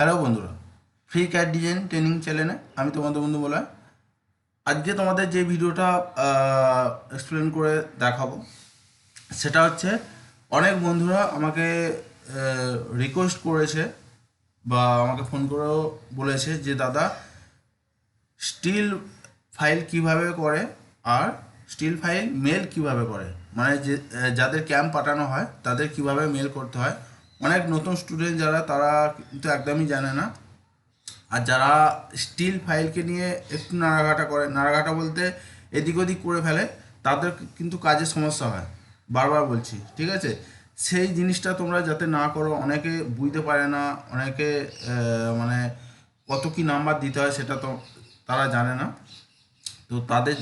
Hello বন্ধুরা free cat design training চ্যানেলে আমি তোমাদের বন্ধু বলা। আজকে তোমাদের যে ভিডিওটা এক্সপ্লেন করে দেখাবো, সেটা হচ্ছে অনেক বন্ধুরা আমাকে রিকোয়েস্ট করেছে বা আমাকে ফোন করেও বলেছে যে, দাদা স্টিল ফাইল কীভাবে করে আর স্টিল ফাইল মেল কীভাবে করে? মানে যে যাদের ক্যাম্প পাঠানো হয়, তাদের কীভাবে মেল করতে হয়? অনেক নতুন স্টুডেন্ট যারা, তারা কিন্তু একদমই জানে না। আর যারা স্টিল ফাইলকে নিয়ে একটু নাড়াঘাটা করে, নাড়াঘাটা বলতে এদিক ওদিক করে ফেলে, তাদের কিন্তু কাজে সমস্যা হয়। বারবার বলছি, ঠিক আছে? সেই জিনিসটা তোমরা যাতে না করো, অনেকে বুঝতে পারে না, অনেকে মানে কত কি নাম্বার দিতে হয় সেটা তো তারা জানে না। তো তাদের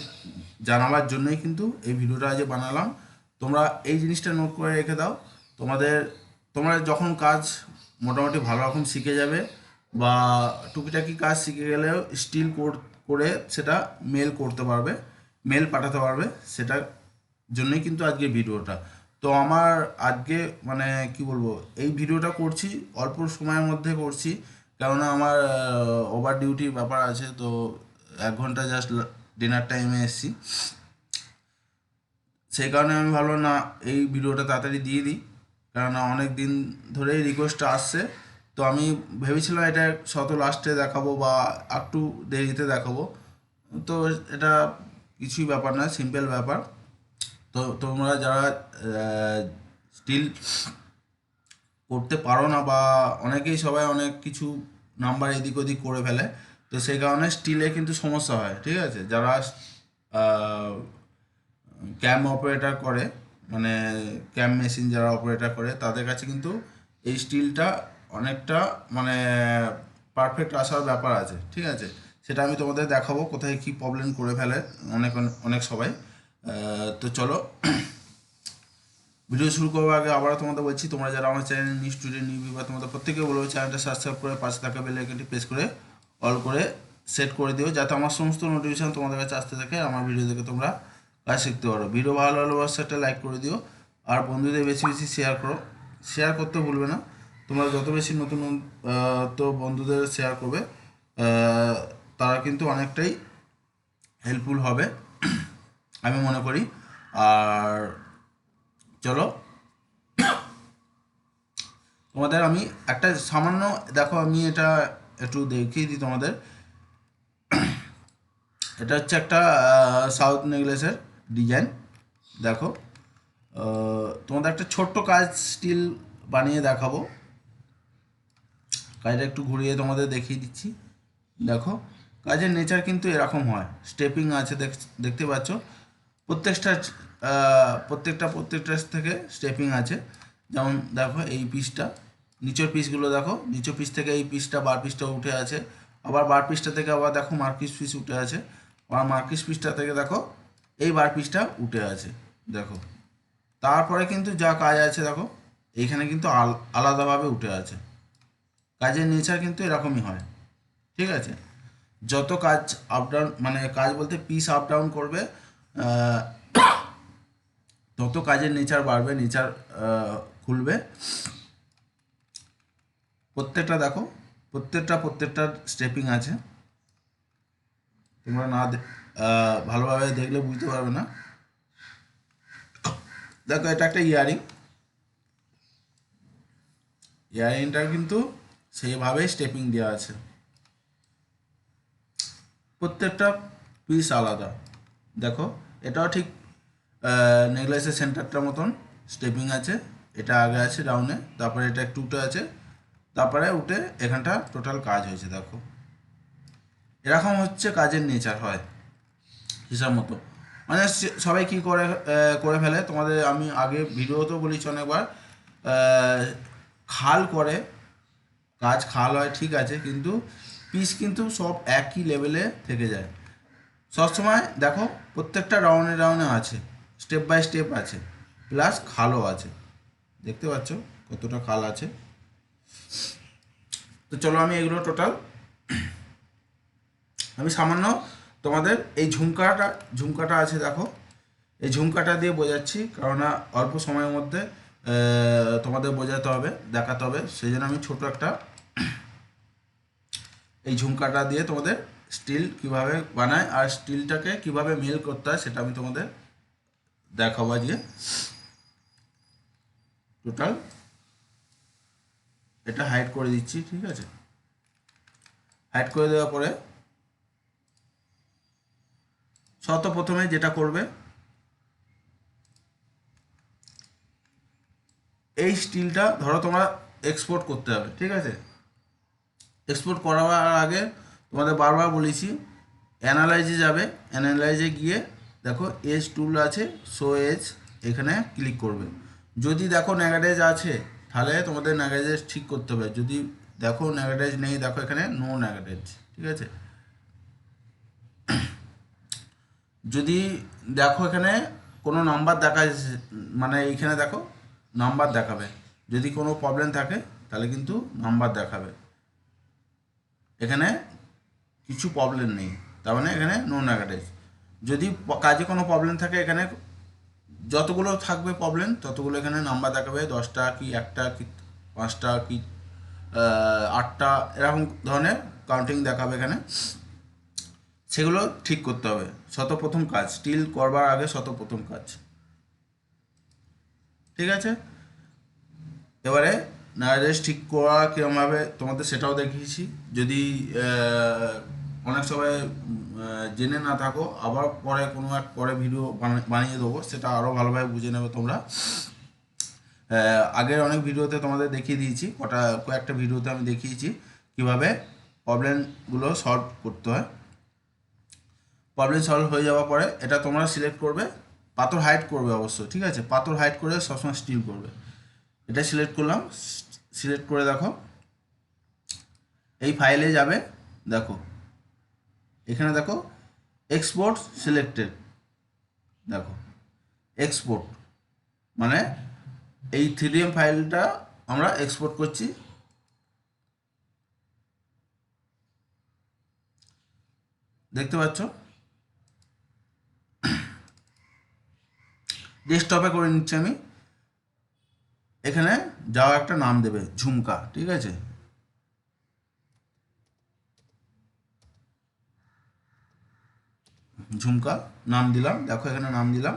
জানাবার জন্যই কিন্তু এই ভিডিওটা আজ বানালাম। তোমরা এই জিনিসটা নোট করে রেখে দাও। তোমাদের তোমরা যখন কাজ মোটামুটি ভালো রকম শিখে যাবে বা টুকিটাকি কাজ শিখে গেলেও স্টিল করে সেটা মেল করতে পারবে মেল পাঠাতে পারবে, সেটার জন্যই কিন্তু আজকে ভিডিওটা। তো আমার আজকে মানে কি বলব, এই ভিডিওটা করছি, অল্প সময়ের মধ্যে করছি, কেননা আমার ওভার ডিউটির ব্যাপার আছে, তো এক ঘণ্টা জাস্ট ডিনার টাইমে এসেছি। সেই কারণে আমি ভাবলাম, না, এই ভিডিওটা তাড়াতাড়ি দিয়ে দিই। কেননা অনেক দিন ধরেই রিকোয়েস্টটা আসছে। তো আমি ভেবেছিলাম এটা শত লাস্টে দেখাবো বা একটু দেরিতে দেখাবো। তো এটা কিছুই ব্যাপার না সিম্পল ব্যাপার। তো তোমরা যারা স্টিল করতে পারো না বা অনেকেই সবাই অনেক কিছু নাম্বার এদিক ওদিক করে ফেলে, তো সেই কারণে স্টিলে কিন্তু সমস্যা হয়, ঠিক আছে? যারা ক্যাম অপারেটর করে মানে ক্যাম মেশিন যারা অপারেটর করে, তাদের কাছে কিন্তু এই স্টিলটা অনেকটা মানে পারফেক্ট আসার ব্যাপার আছে, ঠিক আছে? সেটা আমি তোমাদের দেখাবো কোথায় কি প্রবলেম করে ফেলে, অনেক অনেক সবাই। তো চলো, ভিডিও শুরু করব আগে আবার তোমাদের বলছি, তোমরা যারা আমার চ্যানেল নিউ স্টুডেন্ট নিউ বা তোমাদের প্রত্যেকে বলব চ্যানেলটা সাবস্ক্রাইব করে পাশে থাকা বেল আইকনটি প্রেস করে অল করে সেট করে দিও, যাতে আমার সমস্ত নোটিফিকেশন তোমাদের কাছে আসতে থাকে, আমার ভিডিও দেখে তোমরা কাজ শিখতে পারো। ভিডিও ভালো লাগলে অবশ্যই একটা লাইক করে দিও। আর বন্ধুদের বেশি বেশি শেয়ার করো। শেয়ার করতে ভুলবে না। তোমরা যত বেশি নতুন তো বন্ধুদের শেয়ার করবে তারা কিন্তু অনেকটাই হেল্পফুল হবে। আমি মনে করি। আর চলো। তোমাদের আমি একটা সামান্য, দেখো আমি এটা একটু দেখিয়ে দিই তোমাদের। এটা হচ্ছে একটা সাউথ নেকলেসের ডিজাইন, দেখো। তোমাদের একটা ছোট্ট কাজ স্টিল বানিয়ে দেখাবো। কাজটা একটু ঘুরিয়ে তোমাদের দেখিয়ে দিচ্ছি। দেখো, কাজের নেচার কিন্তু এরকম হয়। স্টেপিং আছে, দেখ- দেখতে পাচ্ছ। প্রত্যেকটা প্রত্যেকটা প্রত্যেকটা থেকে স্টেপিং আছে। যেমন দেখো, এই পিসটা নিচের পিসগুলো দেখো। নিচের পিস থেকে এই পিসটা বার পিসটা উঠে আছে। আবার বার পিসটা থেকে আবার দেখো মার্কিস পিস উঠে আছে। আবার মার্কিস পিসটা থেকে দেখো এই বার পিসটা উঠে আছে, দেখো। তারপরে কিন্তু যা কাজ আছে, দেখো, এইখানে কিন্তু আল- আলাদাভাবে উঠে আছে। কাজের নেচার কিন্তু এরকমই হয়, ঠিক আছে? যত কাজ আপ ডাউন মানে কাজ বলতে পিস আপ ডাউন করবে তত কাজের নেচার বাড়বে নেচার খুলবে। প্রত্যেকটা দেখো, প্রত্যেকটা প্রত্যেকটা স্টেপিং আছে। তোমরা না ভালোভাবে দেখলে বুঝতে পারবে না। দেখো, এটা একটা ইয়ারিং। ইয়ারিংটা কিন্তু সেইভাবেই স্টেপিং দেওয়া আছে। প্রত্যেকটা পিস আলাদা। দেখো, এটাও ঠিক নেকলেসের সেন্টারটার মতন স্টেপিং আছে। এটা আগে আছে ডাউনে তারপরে এটা একটু উঠে আছে। তারপরে উঠে এখানটা টোটাল কাজ হয়েছে, দেখো। এরকম হচ্ছে কাজের নেচার হয়। হিসাব মতো। মানে সবাই কি করে করে ফেলে? তোমাদের আমি আগে ভিডিওতেও বলেছি অনেকবার। খাল করে, গাছ খাল হয়, ঠিক আছে, কিন্তু পিস কিন্তু সব একই লেভেলে থেকে যায়। সবসময় দেখো, প্রত্যেকটা রাউন্ডে রাউন্ডে আছে স্টেপ বাই স্টেপ আছে প্লাস খালও আছে। দেখতে পাচ্ছ কতটা খাল আছে? তো চলো আমি এগুলো টোটাল আমি সামান্য তোমাদের, এই ঝুমকাটা ঝুমকাটা আছে দেখো। এই ঝুমকাটা দিয়ে বোঝাচ্ছি কারণ অল্প সময়ের মধ্যে তোমাদের বোঝাতে হবে, দেখাতে হবে। সেই জন্য আমি ছোট একটা এই ঝুমকাটা দিয়ে তোমাদের স্টিল কীভাবে বানায় আর স্টিলটাকে কীভাবে মেল করতে হয় সেটা আমি তোমাদের দেখাবো আজকে। টোটাল এটা হাইড করে দিচ্ছি, ঠিক আছে? হাইড করে দেওয়ার পরে শত প্রথমে যেটা করবে, এই স্টিলটা ধরো তোমরা এক্সপোর্ট করতে হবে ঠিক আছে? এক্সপোর্ট করার আগে তোমাদের বারবার বলেছি অ্যানালাইজে যাবে অ্যানালাইজে গিয়ে দেখো এজ টুল আছে শো এজ এখানে ক্লিক করবে। যদি দেখো নেগেটিভ আছে, তাহলে তোমাদের নেগেটিভ ঠিক করতে হবে। যদি দেখো নেগেটিভ নেই, দেখো এখানে নো নেগেটিভ ঠিক আছে? যদি দেখো এখানে কোনো নাম্বার দেখা মানে এইখানে দেখো নাম্বার দেখাবে। যদি কোনো প্রবলেম থাকে, তাহলে কিন্তু নাম্বার দেখাবে। এখানে কিছু প্রবলেম নেই, তার মানে এখানে নো নেগেটিভ যদি কাজে কোনো প্রবলেম থাকে, এখানে যতগুলো থাকবে প্রবলেম ততগুলো এখানে নাম্বার দেখাবে। দশটা কি একটা, কি পাঁচটা, কি আটটা, এরকম ধরনের কাউন্টিং দেখাবে এখানে। সেগুলো ঠিক করতে হবে। শতপ্রথম কাজ স্টিল করবার আগে শতপ্রথম কাজ। ঠিক আছে? এবারে নারাজ ঠিক করা কীরকমভাবে তোমাদের সেটাও দেখিয়েছি। যদি অনেক সময় জেনে না থাকো, আবার পরে কোনো এক পরে ভিডিও বানা- বানিয়ে দেবো, সেটা আরও ভালোভাবে বুঝে নেবে তোমরা। আগের অনেক ভিডিওতে তোমাদের দেখিয়ে দিয়েছি, কটা, কয়েকটা ভিডিওতে আমি দেখিয়েছি কীভাবে প্রবলেমগুলো সলভ করতে হয়। প্রবলেম সলভ হয়ে যাওয়ার পরে এটা তোমরা সিলেক্ট করবে। পাথর হাইট করবে অবশ্যই, ঠিক আছে? পাথর হাইট করে সবসময় স্টিল করবে। এটা সিলেক্ট করলাম সিলেক্ট করে দেখো। এই ফাইলে যাবে, দেখো। এখানে দেখো এক্সপোর্ট সিলেক্টেড দেখো। এক্সপোর্ট মানে এই থ্রি ফাইলটা আমরা এক্সপোর্ট করছি। দেখতে পাচ্ছ? ডেস্কটপে করে নিচ্ছি আমি। এখানে যাওয়া একটা নাম দেবে, ঝুমকা, ঠিক আছে? ঝুমকা, নাম দিলাম, দেখো এখানে নাম দিলাম,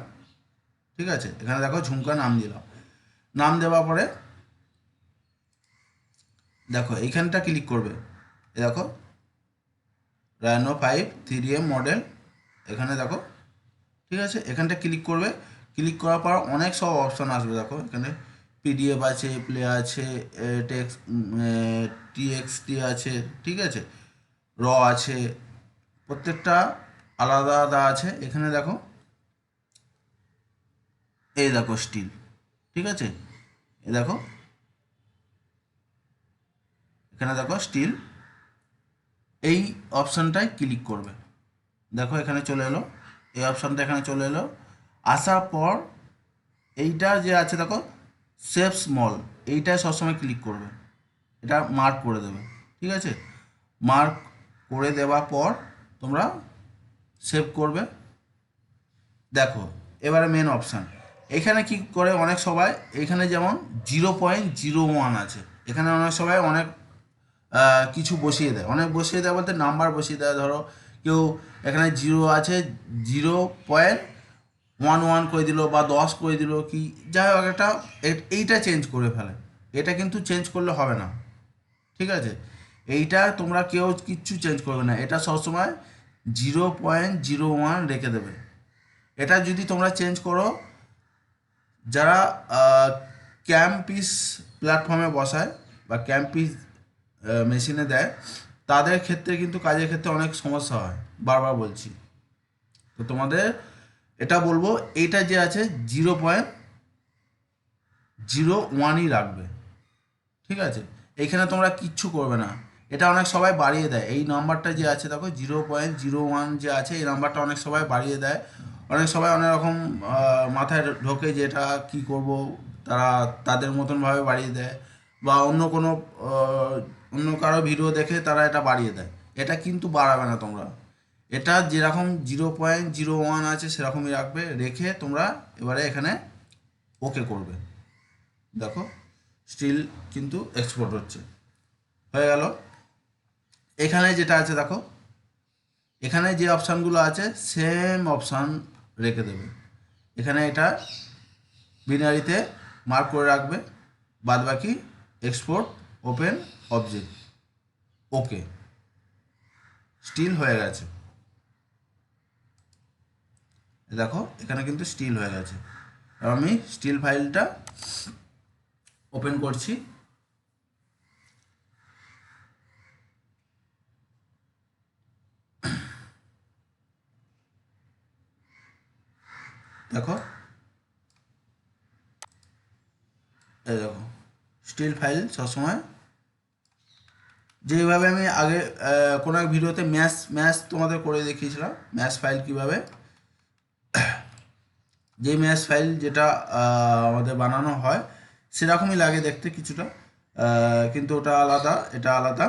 ঠিক আছে? এখানে দেখো ঝুমকা, নাম দিলাম। নাম দেওয়ার পরে, দেখো এইখানটা ক্লিক করবে। দেখো Rhino five three M model এখানে দেখো, ঠিক আছে? এখানটা ক্লিক করবে। ক্লিক করার পর অনেক সব অপশান আসবে, দেখো। এখানে পিডিএফ আছে, প্লে আছে টেক্স টিএক্সটি আছে, ঠিক আছে? র আছে, প্রত্যেকটা আলাদা আলাদা আছে। এখানে দেখো, এই দেখো স্টিল, ঠিক আছে? এ দেখো, এখানে দেখো স্টিল, এই অপশানটায় ক্লিক করবে। দেখো এখানে চলে এলো, এই অপশানটা এখানে চলে এলো। আসার পর এইটা যে আছে দেখো সেভ স্মল এইটায় সবসময় ক্লিক করবে। এটা মার্ক করে দেবে, ঠিক আছে? মার্ক করে দেওয়ার পর তোমরা সেভ করবে। দেখো, এবারে মেন অপশান এখানে কি করে অনেক সবাই, এখানে যেমন জিরো পয়েন্ট জিরো ওয়ান আছে। এখানে অনেক সবাই অনেক কিছু বসিয়ে দেয়। অনেক বসিয়ে দেয় বলতে নাম্বার বসিয়ে দেয়। ধরো কেউ এখানে জিরো আছে জিরো পয়েন্ট ওয়ান ওয়ান করে দিল বা দশ করে দিল কি, যাই হোক একটা এইটা চেঞ্জ করে ফেলে। এটা কিন্তু চেঞ্জ করলে হবে না। ঠিক আছে? এইটা তোমরা কেউ কিচ্ছু চেঞ্জ করবে না। এটা সবসময় জিরো পয়েন্ট জিরো ওয়ান রেখে দেবে। এটা যদি তোমরা চেঞ্জ করো, যারা ক্যাম্পিস প্ল্যাটফর্মে বসায় বা ক্যাম্পিস মেশিনে দেয়, তাদের ক্ষেত্রে কিন্তু কাজের ক্ষেত্রে অনেক সমস্যা হয়। বারবার বলছি। তো তোমাদের এটা বলব এইটা যে আছে জিরো পয়েন্ট জিরো ওয়ানই রাখবে। ঠিক আছে? এইখানে তোমরা কিচ্ছু করবে না। এটা অনেক সবাই বাড়িয়ে দেয়। এই নাম্বারটা যে আছে, দেখো, জিরো পয়েন্ট জিরো ওয়ান যে আছে, এই নাম্বারটা অনেক সবাই বাড়িয়ে দেয়। অনেক সবাই অনেক রকম মাথায় ঢোকে যে এটা কী করব, তারা তাদের মতনভাবে বাড়িয়ে দেয়। বা অন্য কোনো অন্য কারও ভিডিও দেখে তারা এটা বাড়িয়ে দেয়। এটা কিন্তু বাড়াবে না তোমরা। এটা যেরকম জিরো পয়েন্ট জিরো ওয়ান আছে সেরকমই রাখবে, রেখে তোমরা এবারে এখানে ওকে করবে। দেখো স্টিল কিন্তু এক্সপোর্ট হচ্ছে। হয়ে গেল। এখানে যেটা আছে, দেখো, এখানে যে অপশানগুলো আছে সেম অপশান রেখে দেবে। এখানে এটা বিনারিতে মার্ক করে রাখবে বাদ বাকি export open object okay STL হয়ে গেছে। দেখো, এখানে কিন্তু স্টিল হয়ে গেছে। আমি স্টিল ফাইলটা ওপেন করছি। দেখো, এই দেখো স্টিল ফাইল সবসময়। যেভাবে আমি আগে কোনো এক ভিডিওতে ম্যাশ ম্যাশ তোমাদের করে দেখিয়েছিলাম ম্যাশ ফাইল কীভাবে যে ম্যাশ ফাইল যেটা আমাদের বানানো হয়, সেরকমই লাগে দেখতে কিছুটা কিন্তু ওটা আলাদা, এটা আলাদা।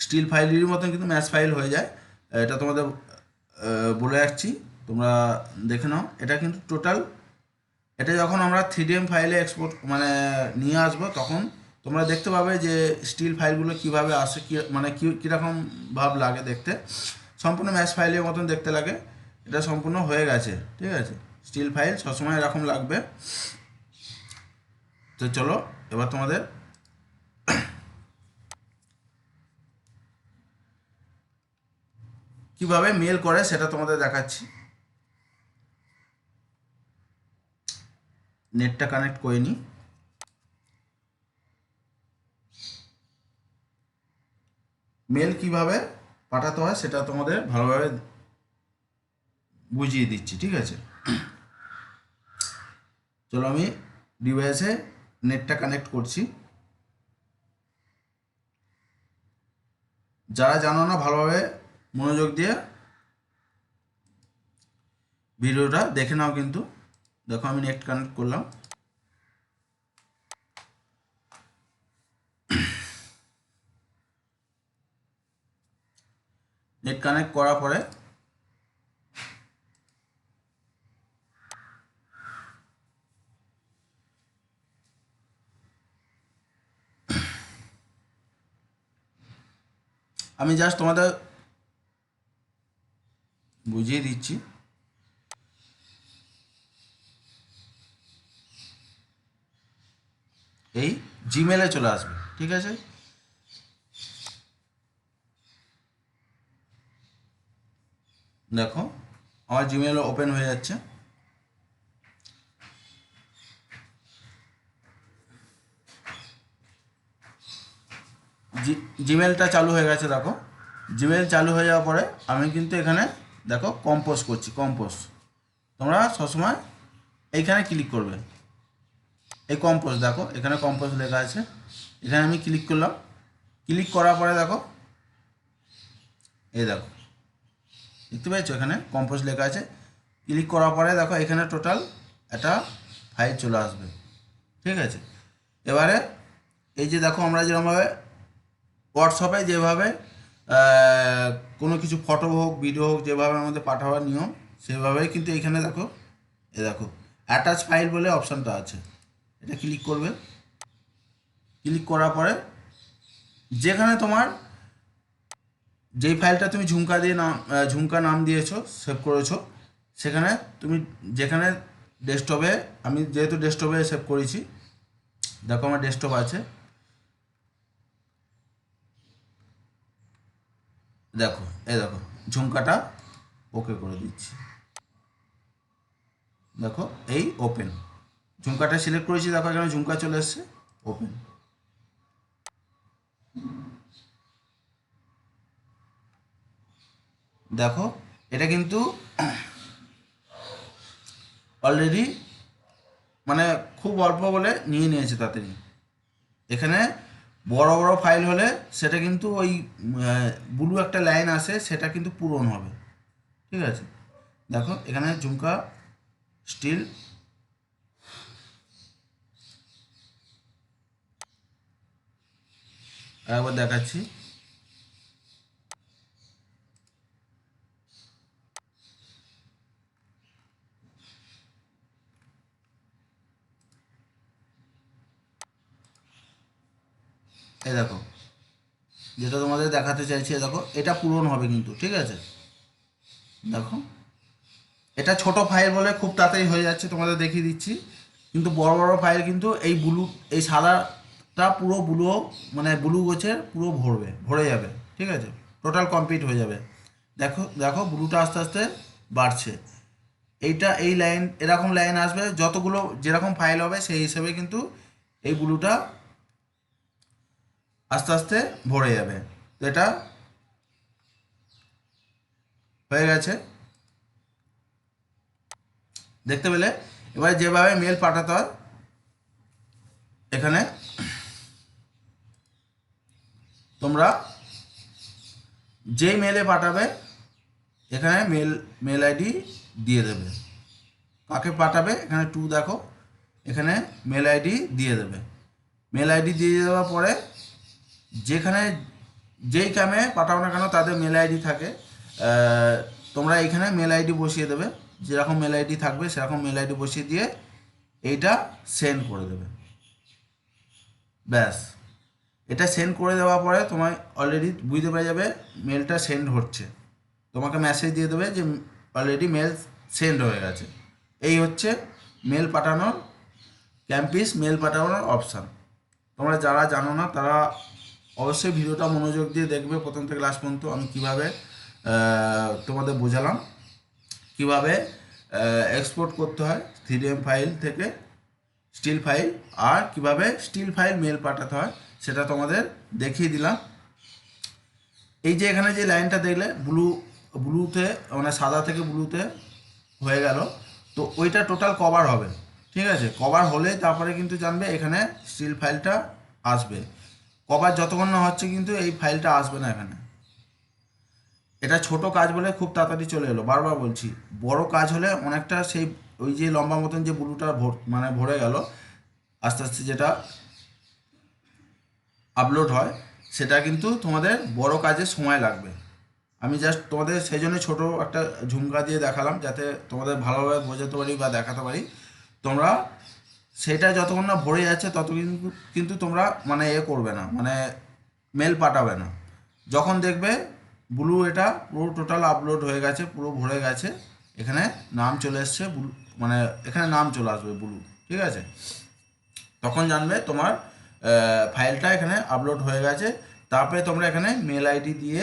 স্টিল ফাইলেরই মতন কিন্তু ম্যাচ ফাইল হয়ে যায়। এটা তোমাদের বলে রাখছি, তোমরা দেখে নাও। এটা কিন্তু টোটাল এটা যখন আমরা থ্রি ফাইলে এক্সপোর্ট মানে নিয়ে আসব, তখন তোমরা দেখতে পাবে যে স্টিল ফাইলগুলো কীভাবে আসে, কী মানে কী, কীরকম ভাব লাগে দেখতে। সম্পূর্ণ ম্যাচ ফাইলের মতন দেখতে লাগে। এটা সম্পূর্ণ হয়ে গেছে, ঠিক আছে? স্টিল ফাইল সবসময় এরকম লাগবে। তো চলো, এবার তোমাদের কীভাবে মেল করে সেটা তোমাদের দেখাচ্ছি। নেটটা কানেক্ট করে নিই মেল কীভাবে পাঠাতে হয় সেটা তোমাদের ভালোভাবে বুঝিয়ে দিচ্ছি, ঠিক আছে? চলো আমি ডিভাইসে নেটটা কানেক্ট করছি। যারা জানো না, ভালোভাবে মনোযোগ দিয়ে ভিডিওটা দেখে নাও কিন্তু। দেখো, আমি নেট কানেক্ট করলাম। নেট কানেক্ট করার পরে আমি জাস্ট তোমাদের বুঝিয়ে দিচ্ছি। এই জিমেলে চলে আসবে, ঠিক আছে? দেখো, আমার জিমেল ওপেন হয়ে যাচ্ছে। জিমেলটা চালু হয়ে গেছে, দেখো। জিমেল চালু হয়ে যাওয়ার পরে আমি কিন্তু এখানে, দেখো কম্পোজ করছি কম্পোজ তোমরা সবসময় এইখানে ক্লিক করবে। এই কম্পোজ দেখো, এখানে কম্পোজ লেখা আছে। এখানে আমি ক্লিক করলাম। ক্লিক করার পরে, দেখো, এই দেখো, দেখতে পেয়েছ? এখানে কম্পোজ লেখা আছে। ক্লিক করার পরে, দেখো, এখানে টোটাল একটা ফাইল চলে আসবে। ঠিক আছে? এবারে, এই যে দেখো, আমরা যেরকমভাবে হোয়াটসঅ্যাপে যেভাবে কোনো কিছু ফটো হোক, ভিডিও হোক, যেভাবে আমাদের পাঠাবার নিয়ম, সেভাবেই কিন্তু এখানে দেখো, এ দেখো অ্যাটাচ ফাইল বলে অপশানটা আছে। এটা ক্লিক করবে। ক্লিক করার পরে যেখানে তোমার যেই ফাইলটা তুমি ঝুমকা দিয়ে নাম ঝুমকা নাম দিয়েছ সেভ করেছ, সেখানে তুমি যেখানে ডেস্কটপে আমি যেহেতু ডেস্কটপে সেভ করেছি, দেখো আমার ডেস্কটপ আছে। দেখো, এই দেখো, ঝুমকাটা ওকে করে দিচ্ছি। দেখো, এই ওপেন ঝুমকাটা সিলেক্ট করেছি, দেখো এখানে ঝুমকা চলে এসছে ওপেন দেখো, এটা কিন্তু অলরেডি মানে খুব অল্প বলে নিয়ে নিয়েছে তাড়াতাড়ি। এখানে বড় বড় ফাইল হলে সেটা কিন্তু ওই ব্লু একটা লাইন আসে, সেটা কিন্তু পূরণ হবে। ঠিক আছে? দেখো, এখানে ঝুমকা স্টিল একবার দেখাচ্ছি। এই দেখো, যেটা তোমাদের দেখাতে চাইছি এ দেখো, এটা পূরণ হবে কিন্তু, ঠিক আছে? দেখো, এটা ছোট ফাইল বলে খুব তাড়াতাড়ি হয়ে যাচ্ছে, তোমাদের দেখিয়ে দিচ্ছি। কিন্তু বড় বড় ফাইল কিন্তু এই ব্লু এই সাদাটা পুরো ব্লু মানে ব্লু গোছের পুরো ভরবে, ভরে যাবে, ঠিক আছে? টোটাল কমপ্লিট হয়ে যাবে। দেখো দেখো ব্লুটা আস্তে আস্তে বাড়ছে। এইটা, এই লাইন এরকম লাইন আসবে, যতগুলো যেরকম ফাইল হবে, সেই হিসেবে কিন্তু এই ব্লুটা আস্তে আস্তে ভরে যাবে। এটা হয়ে গেছে। দেখতে পেলে? এবার যেভাবে মেল পাঠাতে হয়, এখানে তোমরা যেই মেলে পাঠাবে, এখানে মেল মেল আইডি দিয়ে দেবে। কাকে পাঠাবে? এখানে টু দেখো। এখানে মেল আইডি দিয়ে দেবে। মেল আইডি দিয়ে দেওয়ার পরে যেখানে যেই কামে পাঠাও না কেন, তাদের মেল আইডি থাকে। তোমরা এখানে মেল আইডি বসিয়ে দেবে। যেরকম মেল আইডি থাকবে, সেরকম মেল আইডি বসিয়ে দিয়ে এইটা সেন্ড করে দেবে। ব্যাস। এটা সেন্ড করে দেওয়ার পরে তোমায় অলরেডি বুঝতে পেরে যাবে মেলটা সেন্ড হচ্ছে। তোমাকে মেসেজ দিয়ে দেবে যে অলরেডি মেল সেন্ড হয়ে গেছে। এই হচ্ছে মেল পাঠানোর ক্যাম্পিস মেল পাঠানোর অপশান তোমরা যারা জানো না, তারা অবশ্যই ভিডিওটা মনোযোগ দিয়ে দেখবে প্রথম থেকে লাস্ট পর্যন্ত আমি কীভাবে তোমাদের বোঝালাম। কীভাবে এক্সপোর্ট করতে হয় থ্রিডিএম ফাইল থেকে স্টিল ফাইল আর কীভাবে স্টিল ফাইল মেল পাঠাতে হয় সেটা তোমাদের দেখিয়ে দিলাম। এই যে এখানে যে লাইনটা দেখলে ব্লু ব্লুতে মানে সাদা থেকে ব্লুতে হয়ে গেল। তো ওইটা টোটাল কভার হবে, ঠিক আছে? কভার হলে তারপরে কিন্তু জানবে এখানে স্টিল ফাইলটা আসবে। কভার যতক্ষণ না হচ্ছে কিন্তু এই ফাইলটা আসবে না এখানে। এটা ছোট কাজ বলে খুব তাড়াতাড়ি চলে এলো। বারবার বলছি, বড় কাজ হলে অনেকটা সেই ওই যে লম্বা মতন যে ব্লুটা ভর মানে ভরে গেল, আস্তে আস্তে যেটা আপলোড হয়, সেটা কিন্তু তোমাদের বড় কাজে সময় লাগবে। আমি জাস্ট তোমাদের সেই জন্য ছোটো একটা ঝুমকা দিয়ে দেখালাম, যাতে তোমাদের ভালোভাবে বোঝাতে পারি বা দেখাতে পারি। তোমরা সেটা যতক্ষণ না ভরে যাচ্ছে তত কিন্তু কিন্তু তোমরা মানে এ করবে না মানে মেল পাঠাবে না। যখন দেখবে ব্লু এটা পুরো টোটাল আপলোড হয়ে গেছে, পুরো ভরে গেছে, এখানে নাম চলে এসছে ব্লু মানে এখানে নাম চলে আসবে ব্লু ঠিক আছে? তখন জানবে তোমার ফাইলটা এখানে আপলোড হয়ে গেছে, তারপরে তোমরা এখানে মেল আইডি দিয়ে,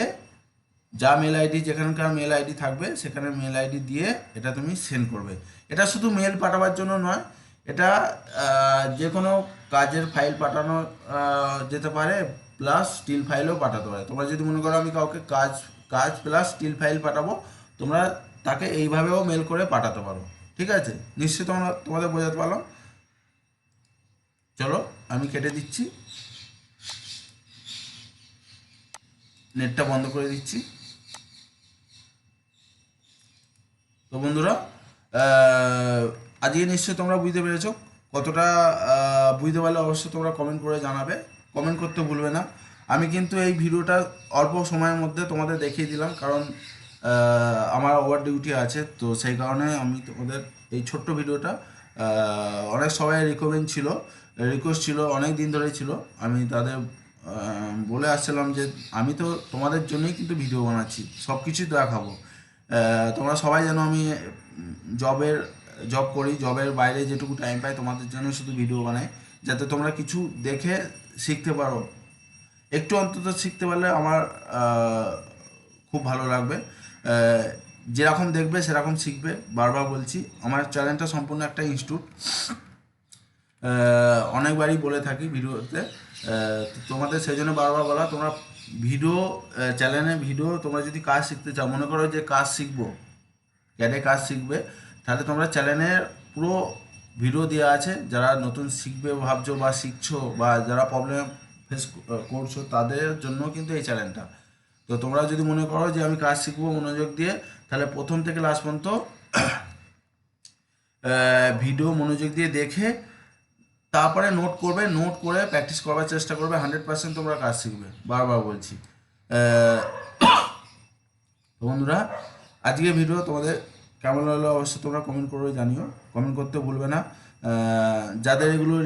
যা মেল আইডি যেখানকার মেল আইডি থাকবে, সেখানে মেল আইডি দিয়ে এটা তুমি সেন্ড করবে। এটা শুধু মেল পাঠাবার জন্য নয় এটা যে কোনো কাজের ফাইল পাঠানো যেতে পারে প্লাস স্টিল ফাইলও পাঠাতে পারে। তোমরা যদি মনে করো আমি কাউকে কাজ কাজ প্লাস স্টিল ফাইল পাঠাবো, তোমরা তাকে এইভাবেও মেল করে পাঠাতে পারো। ঠিক আছে? নিশ্চয়ই তোমরা, তোমাদের বোঝাতে পারলাম? চলো, আমি কেটে দিচ্ছি। নেটটা বন্ধ করে দিচ্ছি। তো বন্ধুরা আজকে নিশ্চয়ই তোমরা বুঝতে পেরেছ কতটা বুঝতে পারলে অবশ্যই তোমরা কমেন্ট করে জানাবে। কমেন্ট করতে ভুলবে না। আমি কিন্তু এই ভিডিওটা অল্প সময়ের মধ্যে তোমাদের দেখিয়ে দিলাম কারণ আমার ওভার ডিউটি আছে। তো সেই কারণে আমি তোমাদের এই ছোট্ট ভিডিওটা অনেক সবাই রিকমেন্ড ছিল রিকোয়েস্ট ছিল, অনেক দিন ধরেই ছিল। আমি তাদের বলে আসছিলাম যে আমি তো তোমাদের জন্যই কিন্তু ভিডিও বানাচ্ছি সব কিছুই দেখাবো। তোমরা সবাই যেন আমি জবের জব করি জবের বাইরে যেটুকু টাইম পাই তোমাদের জন্য শুধু ভিডিও বানাই, যাতে তোমরা কিছু দেখে শিখতে পারো। একটু অন্তত শিখতে পারলে আমার খুব ভালো লাগবে। যেরকম দেখবে সেরকম শিখবে। বারবার বলছি, আমার চ্যানেলটা সম্পূর্ণ একটা ইনস্টিটিউট অনেকবারই বলে থাকি ভিডিওতে। তোমাদের সেই জন্য বারবার বলা, তোমরা ভিডিও চ্যানেলে ভিডিও তোমরা যদি কাজ শিখতে চাও, মনে করো যে কাজ শিখব। ক্যাডে কাজ শিখবে? তাহলে তোমরা চ্যানেলের পুরো ভিডিও দেওয়া আছে। যারা নতুন শিখবে, ভাবছ বা শিখছো বা যারা প্রবলেম ফেস করছ, তাদের জন্য কিন্তু এই চ্যানেলটা তো তোমরা যদি মনে করো যে আমি কাজ শিখব মনোযোগ দিয়ে, তাহলে প্রথম থেকে লাস্ট পর্যন্ত ভিডিও মনোযোগ দিয়ে দেখে, তারপরে নোট করবে নোট করে প্র্যাকটিস করবার চেষ্টা করবে হান্ড্রেড পার্সেন্ট তোমরা কাজ শিখবে। বারবার বলছি। বন্ধুরা আজকে ভিডিও তোমাদের কেমন লাগল অবশ্যই তোমরা কমেন্ট করে জানিও। কমেন্ট করতে ভুলবে না। যাদের এগুলো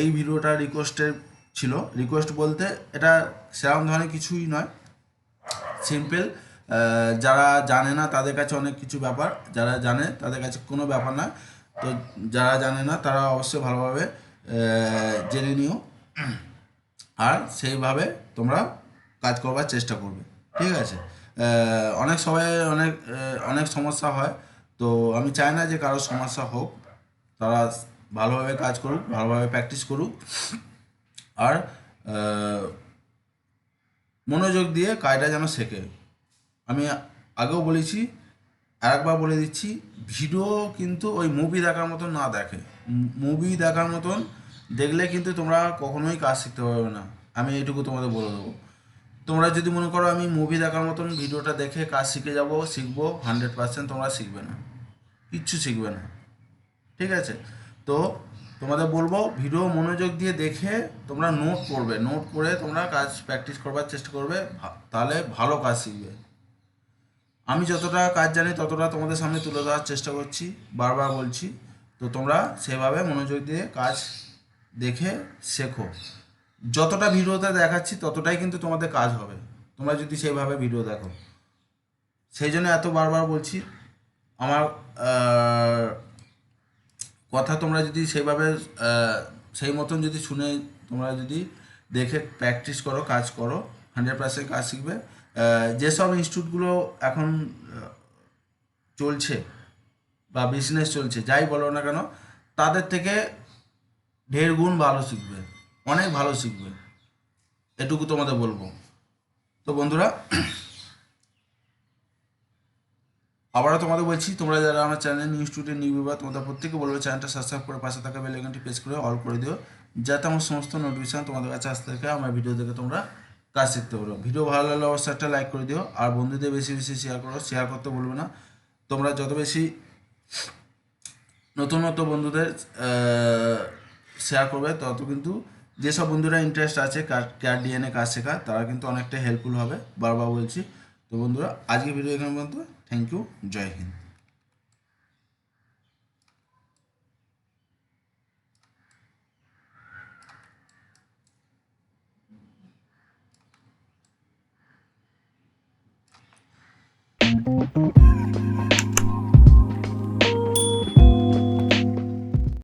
এই ভিডিওটা রিকোয়েস্টের ছিল রিকোয়েস্ট বলতে এটা সেরকম ধরনের কিছুই নয়। সিম্পল যারা জানে না তাদের কাছে অনেক কিছু ব্যাপার। যারা জানে তাদের কাছে কোনো ব্যাপার না। তো যারা জানে না তারা অবশ্যই ভালোভাবে জেনে নিও। আর সেইভাবে তোমরা কাজ করবার চেষ্টা করবে। ঠিক আছে? অনেক সময় অনেক অনেক সমস্যা হয়। তো আমি চাই না যে কারোর সমস্যা হোক। তারা ভালোভাবে কাজ করুক, ভালোভাবে প্র্যাকটিস করুক। আর মনোযোগ দিয়ে কাজটা যেন শেখে। আমি আগেও বলেছি, আরেকবার বলে দিচ্ছি, ভিডিও কিন্তু ওই মুভি দেখার মতন না দেখে। মুভি দেখার মতন দেখলে কিন্তু তোমরা কখনোই কাজ শিখতে পারবে না। আমি এইটুকু তোমাদের বলে দেবো। তোমরা যদি মনে করো আমি মুভি দেখার মতন ভিডিওটা দেখে কাজ শিখে যাব, শিখব হান্ড্রেড পার্সেন্ট তোমরা শিখবে না। কিচ্ছু শিখবে না। ঠিক আছে? তো তোমাদের বলব ভিডিও মনোযোগ দিয়ে দেখে তোমরা নোট করবে। নোট করে তোমরা কাজ প্র্যাকটিস করবার চেষ্টা করবে তাহলে ভালো কাজ শিখবে। আমি যতটা কাজ জানি ততটা তোমাদের সামনে তুলে দেওয়ার চেষ্টা করছি, বারবার বলছি। তো তোমরা সেভাবে মনোযোগ দিয়ে কাজ দেখে শেখো। যতটা ভিডিওতে দেখাচ্ছি, ততটাই কিন্তু তোমাদের কাজ হবে। তোমরা যদি সেইভাবে ভিডিও দেখো। সেই জন্য এত বারবার বলছি, আমার কথা তোমরা যদি সেইভাবে সেই মতন যদি শুনে তোমরা যদি দেখে প্র্যাকটিস করো, কাজ করো হান্ড্রেড পার্সেন্ট কাজ শিখবে। যেসব ইনস্টিটিউটগুলো এখন চলছে বা বিজনেস চলছে, যাই বলো না কেন, তাদের থেকে ঢের গুণ ভালো শিখবে। অনেক ভালো শিখবে। এটুকু তোমাদের বলব। তো বন্ধুরা, আবারও তোমাদের বলছি, তোমরা যারা আমার channel new student new viewer তোমাদের প্রত্যেকে বলবে চ্যানেলটা সাবস্ক্রাইব করে পাশে থাকা বেল আইকনটি প্রেস করে অল করে দিও, যাতে আমার সমস্ত নোটিফিকেশন তোমাদের কাছে আসতে থাকে, আমার ভিডিও দেখে তোমরা কাজ শিখতে পারো। ভিডিও ভালো লাগলে অবশ্যই একটা লাইক করে দিও, আর বন্ধুদের বেশি বেশি শেয়ার করো শেয়ার করতে বলবে না। তোমরা যত বেশি নতুন নতুন বন্ধুদের শেয়ার করবে, তত কিন্তু যেসব বন্ধুরা ইন্টারেস্ট আছে, কার ডিএনএ কাজ শেখা, তারা কিন্তু অনেকটা হেল্পফুল হবে, বারবার বলছি তো বন্ধুরা আজকে ভিডিও এখানে পর্যন্ত thank you Jai Hind